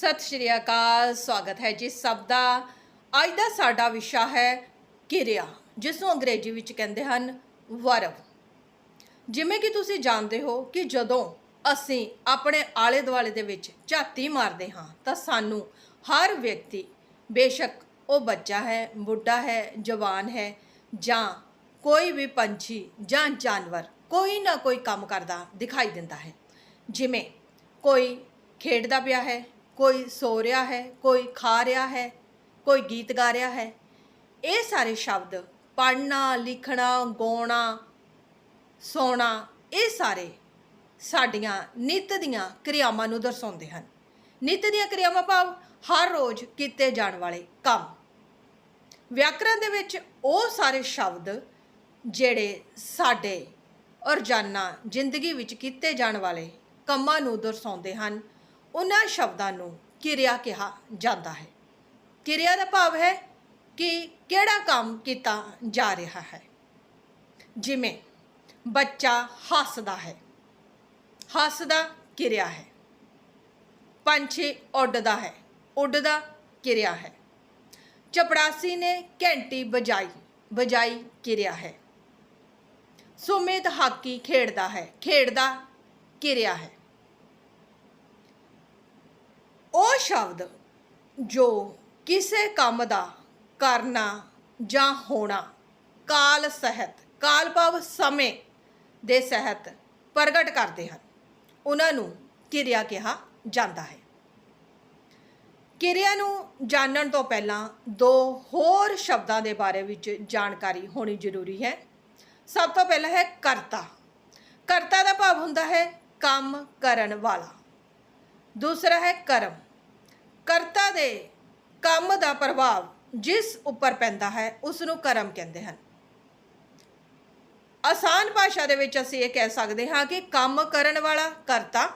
ਸਤਿ ਸ਼੍ਰੀ ਅਕਾਲ, ਸਵਾਗਤ ਹੈ ਜੀ ਸਭ ਦਾ। ਅੱਜ ਦਾ ਸਾਡਾ ਵਿਸ਼ਾ ਹੈ ਕਿਰਿਆ, ਜਿਸ ਨੂੰ ਅੰਗਰੇਜ਼ੀ ਵਿੱਚ ਕਹਿੰਦੇ ਹਨ ਵਰਬ ਜਿਵੇਂ ਕਿ ਤੁਸੀਂ ਜਾਣਦੇ ਹੋ ਕਿ ਜਦੋਂ ਅਸੀਂ ਆਪਣੇ ਆਲੇ ਦੁਆਲੇ ਦੇ ਵਿੱਚ ਝਾਤੀ ਮਾਰਦੇ ਹਾਂ, ਤਾਂ ਸਾਨੂੰ ਹਰ ਵਿਅਕਤੀ, ਬੇਸ਼ੱਕ ਉਹ ਬੱਚਾ ਹੈ, ਬੁੱਢਾ ਹੈ, ਜਵਾਨ ਹੈ ਜਾਂ ਕੋਈ ਵੀ ਪੰਛੀ ਜਾਂ ਜਾਨਵਰ, ਕੋਈ ਨਾ ਕੋਈ ਕੰਮ ਕਰਦਾ ਦਿਖਾਈ ਦਿੰਦਾ ਹੈ। ਜਿਵੇਂ ਕੋਈ ਖੇਡਦਾ ਪਿਆ ਹੈ ਕੋਈ ਸੋ ਰਿਹਾ ਹੈ, ਕੋਈ ਖਾ ਰਿਹਾ ਹੈ, ਕੋਈ ਗੀਤ ਗਾ ਰਿਹਾ ਹੈ। ਇਹ ਸਾਰੇ ਸ਼ਬਦ ਪੜ੍ਹਨਾ, ਲਿਖਣਾ, ਗਾਉਣਾ, ਸੋਣਾ, ਇਹ ਸਾਰੇ ਸਾਡੀਆਂ ਨਿੱਤ ਦੀਆਂ ਕਿਰਿਆਵਾਂ ਨੂੰ ਦਰਸਾਉਂਦੇ ਹਨ। ਨਿੱਤ ਦੀਆਂ ਕਿਰਿਆਵਾਂ ਭਾਵ ਹਰ ਰੋਜ਼ ਕੀਤੇ ਜਾਣ ਵਾਲੇ ਕੰਮ। ਵਿਆਕਰਣ ਦੇ ਵਿੱਚ ਉਹ ਸਾਰੇ ਸ਼ਬਦ ਜਿਹੜੇ ਸਾਡੇ ਰੋਜ਼ਾਨਾ ਜ਼ਿੰਦਗੀ ਵਿੱਚ ਕੀਤੇ ਜਾਣ ਵਾਲੇ ਕੰਮਾਂ ਨੂੰ ਦਰਸਾਉਂਦੇ ਹਨ ਉਹਨਾਂ ਸ਼ਬਦਾਂ ਨੂੰ ਕਿਰਿਆ ਕਿਹਾ ਜਾਂਦਾ ਹੈ। ਕਿਰਿਆ ਦਾ ਭਾਵ ਹੈ ਕਿ ਕਿਹੜਾ ਕੰਮ ਕੀਤਾ ਜਾ ਰਿਹਾ ਹੈ। ਜਿਵੇਂ ਬੱਚਾ ਹੱਸਦਾ ਹੈ। ਹੱਸਦਾ ਕਿਰਿਆ ਹੈ। ਪੰਛੀ ਉੱਡਦਾ ਹੈ। ਉੱਡਦਾ ਕਿਰਿਆ ਹੈ। ਚਪੜਾਸੀ ਨੇ ਘੰਟੀ ਵਜਾਈ ਵਜਾਈ ਕਿਰਿਆ ਹੈ। ਸੁਮੇਤ ਹਾਕੀ ਖੇਡਦਾ ਹੈ। ਖੇਡਦਾ ਕਿਰਿਆ ਹੈ। ਉਹ ਸ਼ਬਦ ਜੋ ਕਿਸੇ ਕੰਮ ਦਾ ਕਰਨਾ ਜਾਂ ਹੋਣਾ, ਕਾਲ ਸਹਿਤ, ਕਾਲ ਭਾਵ ਸਮੇਂ ਦੇ ਸਹਿਤ ਪ੍ਰਗਟ ਕਰਦੇ ਹਨ। ਉਹਨਾਂ ਨੂੰ ਕਿਰਿਆ ਕਿਹਾ ਜਾਂਦਾ ਹੈ। ਕਿਰਿਆ ਨੂੰ ਜਾਣਨ ਤੋਂ ਪਹਿਲਾਂ ਦੋ ਹੋਰ ਸ਼ਬਦਾਂ ਦੇ ਬਾਰੇ ਵਿੱਚ ਜਾਣਕਾਰੀ ਹੋਣੀ ਜ਼ਰੂਰੀ ਹੈ। ਸਭ ਤੋਂ ਪਹਿਲਾਂ ਹੈ ਕਰਤਾ। ਕਰਤਾ ਦਾ ਭਾਵ ਹੁੰਦਾ ਹੈ ਕੰਮ ਕਰਨ ਵਾਲਾ। ਦੂਸਰਾ ਹੈ ਕਰਮ। ਕਰਤਾ ਦੇ ਕੰਮ ਦਾ ਪ੍ਰਭਾਵ ਜਿਸ ਉੱਪਰ ਪੈਂਦਾ ਹੈ ਉਸ ਨੂੰ ਕਰਮ ਕਹਿੰਦੇ ਹਨ। ਆਸਾਨ ਭਾਸ਼ਾ ਦੇ ਵਿੱਚ ਅਸੀਂ ਇਹ ਕਹਿ ਸਕਦੇ ਹਾਂ ਕਿ ਕੰਮ ਕਰਨ ਵਾਲਾ ਕਰਤਾ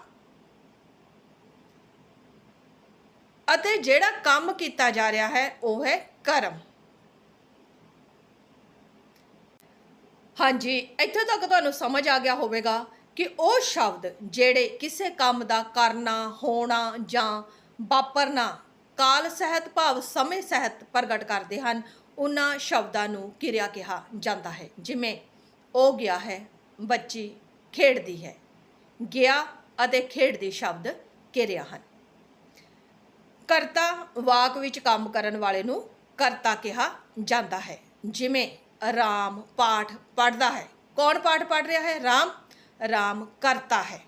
ਅਤੇ ਜਿਹੜਾ ਕੰਮ ਕੀਤਾ ਜਾ ਰਿਹਾ ਹੈ, ਉਹ ਹੈ ਕਰਮ। ਹਾਂਜੀ, ਇੱਥੇ ਤੱਕ ਤੁਹਾਨੂੰ ਸਮਝ ਆ ਗਿਆ ਹੋਵੇਗਾ ਕਿ ਉਹ ਸ਼ਬਦ ਜਿਹੜੇ ਕਿਸੇ ਕੰਮ ਦਾ ਕਰਨਾ, ਹੋਣਾ ਜਾਂ ਵਾਪਰਨਾ ਕਾਲ ਸਹਿਤ, ਭਾਵ ਸਮੇਂ ਸਹਿਤ ਪ੍ਰਗਟ ਕਰਦੇ ਹਨ, ਉਹਨਾਂ ਸ਼ਬਦਾਂ ਨੂੰ ਕਿਰਿਆ ਕਿਹਾ ਜਾਂਦਾ ਹੈ। ਜਿਵੇਂ, ਉਹ ਗਿਆ ਹੈ, ਬੱਚੀ ਖੇਡਦੀ ਹੈ। ਗਿਆ ਅਤੇ ਖੇਡਦੀ ਸ਼ਬਦ ਕਿਰਿਆ ਹਨ। ਕਰਤਾ ਵਾਕ ਵਿੱਚ ਕੰਮ ਕਰਨ ਵਾਲੇ ਨੂੰ ਕਰਤਾ ਕਿਹਾ ਜਾਂਦਾ ਹੈ। ਜਿਵੇਂ, ਰਾਮ ਪਾਠ ਪੜ੍ਹਦਾ ਹੈ। ਕੌਣ ਪਾਠ ਪੜ੍ਹ ਰਿਹਾ ਹੈ? ਰਾਮ ਰਾਮ ਕਰਤਾ ਹੈ।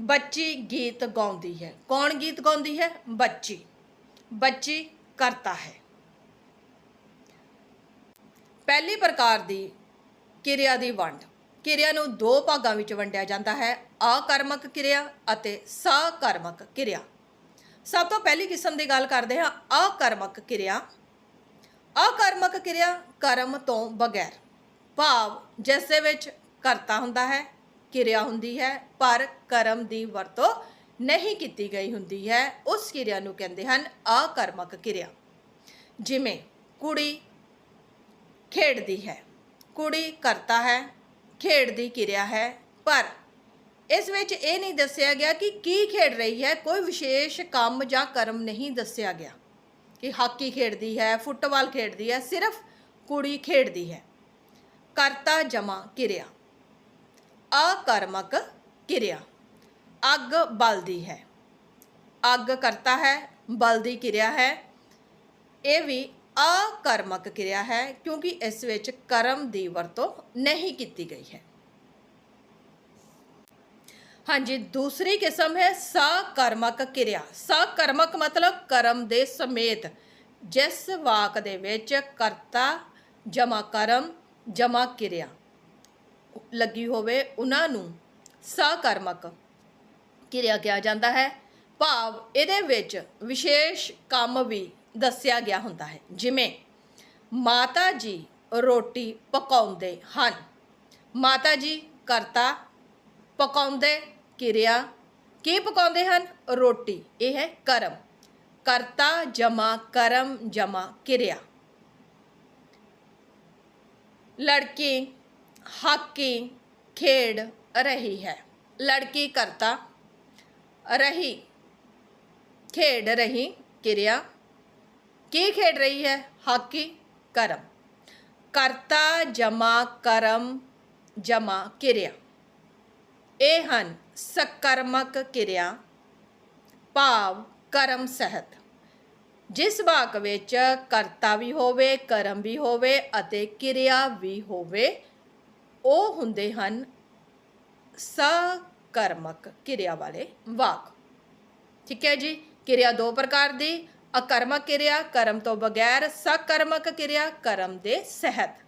ਬੱਚੀ ਗੀਤ ਗਾਉਂਦੀ ਹੈ। ਕੌਣ ਗੀਤ ਗਾਉਂਦੀ ਹੈ? ਬੱਚੀ। ਬੱਚੀ ਕਰਤਾ ਹੈ। ਪਹਿਲੀ ਪ੍ਰਕਾਰ ਦੀ ਕਿਰਿਆ ਦੀ ਵੰਡ। ਕਿਰਿਆ ਨੂੰ ਦੋ ਭਾਗਾਂ ਵਿੱਚ ਵੰਡਿਆ ਜਾਂਦਾ ਹੈ। ਆਕਰਮਕ ਕਿਰਿਆ ਅਤੇ ਸਕਰਮਕ ਕਿਰਿਆ। ਸਭ ਤੋਂ ਪਹਿਲੀ ਕਿਸਮ ਦੀ ਗੱਲ ਕਰਦੇ ਹਾਂ। ਆਕਰਮਕ ਕਿਰਿਆ। ਆਕਰਮਕ ਕਿਰਿਆ ਕਰਮ ਤੋਂ ਬਗੈਰ। ਭਾਵ, ਜਿਸ ਦੇ ਵਿੱਚ ਕਰਤਾ ਹੁੰਦਾ ਹੈ, ਕਿਰਿਆ ਹੁੰਦੀ ਹੈ, ਪਰ ਕਰਮ ਦੀ ਵਰਤੋਂ ਨਹੀਂ ਕੀਤੀ ਗਈ ਹੁੰਦੀ ਹੈ। ਉਸ ਕਿਰਿਆ ਨੂੰ ਕਹਿੰਦੇ ਹਨ ਅਕਰਮਕ ਕਿਰਿਆ। ਜਿਵੇਂ ਕੁੜੀ ਖੇਡਦੀ ਹੈ, ਕੁੜੀ ਕਰਤਾ ਹੈ, ਖੇਡਦੀ ਕਿਰਿਆ ਹੈ, ਪਰ ਇਸ ਵਿੱਚ ਇਹ ਨਹੀਂ ਦੱਸਿਆ ਗਿਆ ਕਿ ਕੀ ਖੇਡ ਰਹੀ ਹੈ, ਕੋਈ ਵਿਸ਼ੇਸ਼ ਕੰਮ ਜਾਂ ਕਰਮ ਨਹੀਂ ਦੱਸਿਆ ਗਿਆ। ਕਿ ਹਾਕੀ ਖੇਡਦੀ ਹੈ, ਫੁੱਟਬਾਲ ਖੇਡਦੀ ਹੈ, ਸਿਰਫ ਕੁੜੀ ਖੇਡਦੀ ਹੈ। ਕਰਤਾ ਜਮਾ ਕਿਰਿਆ। ਅਕਰਮਕ ਕਿਰਿਆ। ਅੱਗ ਬਲਦੀ ਹੈ। ਅੱਗ ਕਰਤਾ ਹੈ, ਬਲਦੀ ਕਿਰਿਆ ਹੈ। ਇਹ ਵੀ ਅਕਰਮਕ ਕਿਰਿਆ ਹੈ ਕਿਉਂਕਿ ਇਸ ਵਿੱਚ ਕਰਮ ਦੀ ਵਰਤੋਂ ਨਹੀਂ ਕੀਤੀ ਗਈ ਹੈ। ਹਾਂਜੀ, ਦੂਸਰੀ ਕਿਸਮ ਹੈ ਸਕਰਮਕ ਕਿਰਿਆ। ਸਕਰਮਕ ਮਤਲਬ ਕਰਮ ਦੇ ਸਮੇਤ, ਜਿਸ ਵਾਕ ਦੇ ਵਿੱਚ ਕਰਤਾ ਜਮਾ ਕਰਮ, ਜਮਾ ਕਿਰਿਆ। ਲੱਗੀ ਹੋਵੇ ਉਹਨਾਂ ਨੂੰ ਸਕਰਮਕ ਕਿਰਿਆ ਕਿਹਾ ਜਾਂਦਾ ਹੈ। ਭਾਵ ਇਹਦੇ ਵਿੱਚ ਵਿਸ਼ੇਸ਼ ਕੰਮ ਵੀ ਦੱਸਿਆ ਗਿਆ ਹੁੰਦਾ ਹੈ। ਜਿਵੇਂ ਮਾਤਾ ਜੀ ਰੋਟੀ ਪਕਾਉਂਦੇ ਹਨ। ਮਾਤਾ ਜੀ ਕਰਤਾ ਪਕਾਉਂਦੇ ਕਿਰਿਆ। ਕੀ ਪਕਾਉਂਦੇ ਹਨ? ਰੋਟੀ। ਇਹ ਹੈ ਕਰਮ। ਕਰਤਾ ਜਮਾ, ਕਰਮ ਜਮਾ ਕਿਰਿਆ। ਲੜਕੀ ਹਾਕੀ ਖੇਡ ਰਹੀ ਹੈ। ਲੜਕੀ ਕਰਤਾ ਰਹੀ, ਖੇਡ ਰਹੀ ਕਿਰਿਆ। ਕੀ ਖੇਡ ਰਹੀ ਹੈ? ਹਾਕੀ ਕਰਮ। ਕਰਤਾ ਜਮਾ ਕਰਮ, ਜਮਾ ਕਿਰਿਆ। ਇਹ ਹਨ ਸਕਰਮਕ ਕਿਰਿਆ, ਭਾਵ ਕਰਮ ਸਹਿਤ। ਜਿਸ ਵਾਕ ਵਿੱਚ ਕਰਤਾ ਵੀ ਹੋਵੇ, ਕਰਮ ਵੀ ਹੋਵੇ ਅਤੇ ਕਿਰਿਆ ਵੀ ਹੋਵੇ ਉਹ ਹੁੰਦੇ ਹਨ ਸਕਰਮਕ ਕਿਰਿਆ ਵਾਲੇ ਵਾਕ। ਠੀਕ ਹੈ ਜੀ? ਕਿਰਿਆ ਦੋ ਪ੍ਰਕਾਰ ਦੀ, ਅਕਰਮਕ ਕਿਰਿਆ ਕਰਮ ਤੋਂ ਬਗੈਰ, ਸਕਰਮਕ ਕਿਰਿਆ ਕਰਮ ਦੇ ਸਹਿਤ।